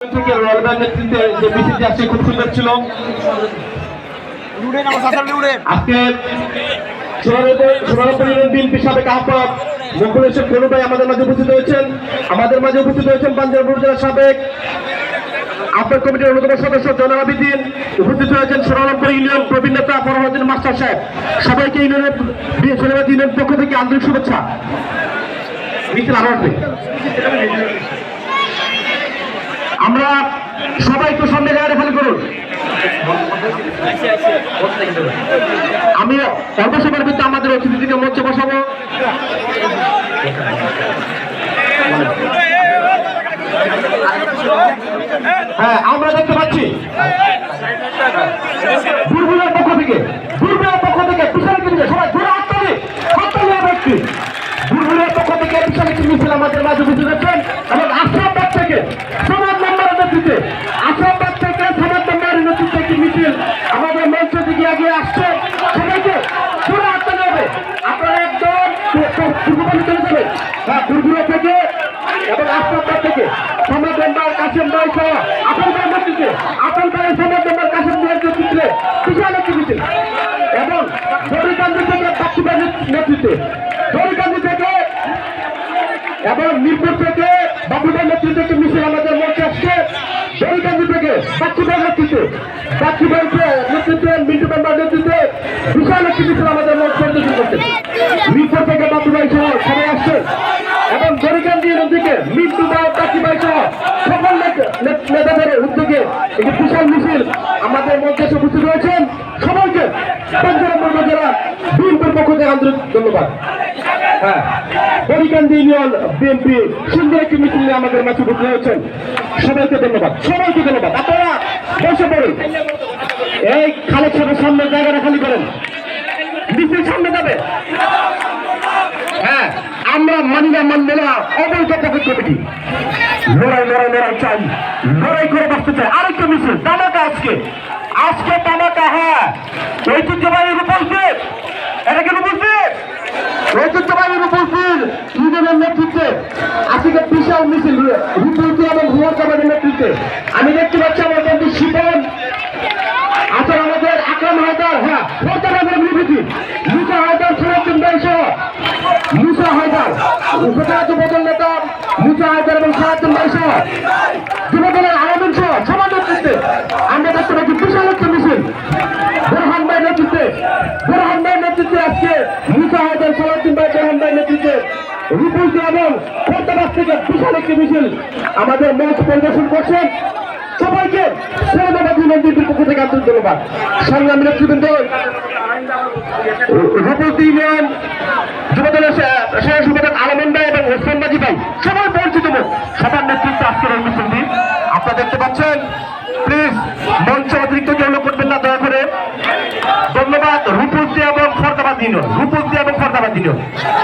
থেকে royal bank নেতৃত্বে যে মিছিলটি আজকে খুব সুন্দর ছিল। আজকে আহ্বায়ক হোসেন কোনো ভাই আমাদের মাঝে উপস্থিত হয়েছেন। আমাদের মাঝে উপস্থিত হয়েছেন জেলার সাবেক আহ্বায়ক কমিটির অন্যতম সদস্য জনাব আবিদিন। উপস্থিত হয়েছেন সোনারপুর ইউনিয়ন প্রবীণ নেতা ফরহাদিন মাস্টার সাহেব। সবাইকে ইউনিয়নের সোনাবাদ পক্ষ থেকে আন্তরিক শুভেচ্ছা। মিছিল আরও আসবে। আমরা সবাই তো সামনে জায়গাটা খালি করুন। আমি অল্প সময়ের ভিতরে আমাদের অতিথিকে মঞ্চে বসাবো। হ্যাঁ আমরা দেখতে পাচ্ছি। বুলবুলের পক্ষ থেকে, বুলবুলের পক্ষ থেকে বিশাল একটি মিছিল। সবাই জোরে হাততালি হাততালি ব্যক্তি বুলবুলের পক্ষ থেকে বিশাল একটি মিছিল আমাদের মাঝে বুঝে যাচ্ছেন এবং আশ্রমবাদ থেকে সমাজ নম্বরের নেতৃত্বে আশ্রমবাদ থেকে সমাজ নম্বরের নেতৃত্বে একটি মিছিল আমাদের মঞ্চ দিকে এগিয়ে আসছে সবাইকে জোরে হাততালি হবে আপনারা একদম পূর্ববাণী চলে যাবে হ্যাঁ থেকে এবং আশ্রমবাদ থেকে। সমাজ মেম্বার কাশিম ভাই সহ আপন ভাইয়ের নেতৃত্বে আপন ভাইয়ের সমাজ মেম্বার কাশিম ভাইয়ের নেতৃত্বে বিশাল একটি এবং দড়িকান্দি থেকে বাচ্চুবাইয়ের নেতৃত্বে দড়িকান্দি থেকে এবং মিরপুর থেকে বাবুদের নেতৃত্বে একটি মিছিল আমাদের মঞ্চে আসছে। দড়িকান্দি থেকে বাচ্চুবাইয়ের নেতৃত্বে বাচ্চুবাইয়ের নেতৃত্বে, মিন্টু মেম্বার নেতৃত্বে বিশাল একটি মিছিল আমাদের মঞ্চে করছে। মিরপুর থেকে বাবুভাই সহ সবাই নদীকে মিন্টু বা বাচ্চুবাই সহ সকল নেতাদের উদ্যোগে একটি বিশাল মিছিল আমাদের মঞ্চে এসে উপস্থিত হয়েছেন। সবাইকে পঞ্চানব্বই জেলা বিএনপির পক্ষ থেকে আন্তরিক ধন্যবাদ। হ্যাঁ বরিকান্দি ইউনিয়ন বিএনপি সুন্দর একটি মিছিল নিয়ে আমাদের মাঝে উপস্থিত হয়েছেন। সবাইকে ধন্যবাদ। সবাইকে ধন্যবাদ। আপনারা বসে পড়ুন। এই খালেদ সাহেবের সামনে জায়গাটা খালি করেন। মিছিল সামনে যাবে। আমরা মানি না মানবো না, অবৈধ পকেট কমিটি লড়াই লড়াই লড়াই চাই। লড়াই করে বাঁচতে চাই। আরেকটা মিছিল দামাকা আজকে। আজকে দামাকা হ্যাঁ। ঐতিহ্যবাহী উপস্থিত এটা কি উপস্থিত ঐতিহ্যবাহী উপস্থিত ইউনিয়নের নেতৃত্বে আজকে বিশাল মিছিল হুতুতি এবং হুয়ার কাবাদের নেতৃত্বে। আমি দেখতে পাচ্ছি আমার বন্ধু শিপন। আচ্ছা আমাদের আকরাম হায়দার হ্যাঁ ফোর্তাবাদের বিভূতি মুসা হায়দার সনাতন ভাই সহ মুসা হায়দার উপজেলা যুবদল নেতা মুসা হায়দার এবং সনাতন ভাই সহ যুবদলের আয়োজন সহ সবার নেতৃত্বে আমরা দেখতে পাচ্ছি বিশাল একটা মিছিল। বোরহান ভাই নেতৃত্বে, বোরহান ভাই নেতৃত্বে আজকে মুসা হায়দার সনাতন ভাই, বোরহান ভাই নেতৃত্বে রূপুল এবং ফোর্তাবাদ থেকে বিশাল আমাদের মঞ্চ পরিদর্শন করছেন। সবাইকে সৌরবাদী মন্দিরের পক্ষ থেকে আন্তরিক ধন্যবাদ। সংগ্রামী নেতৃবৃন্দ রূপতি ইউনিয়ন ছিল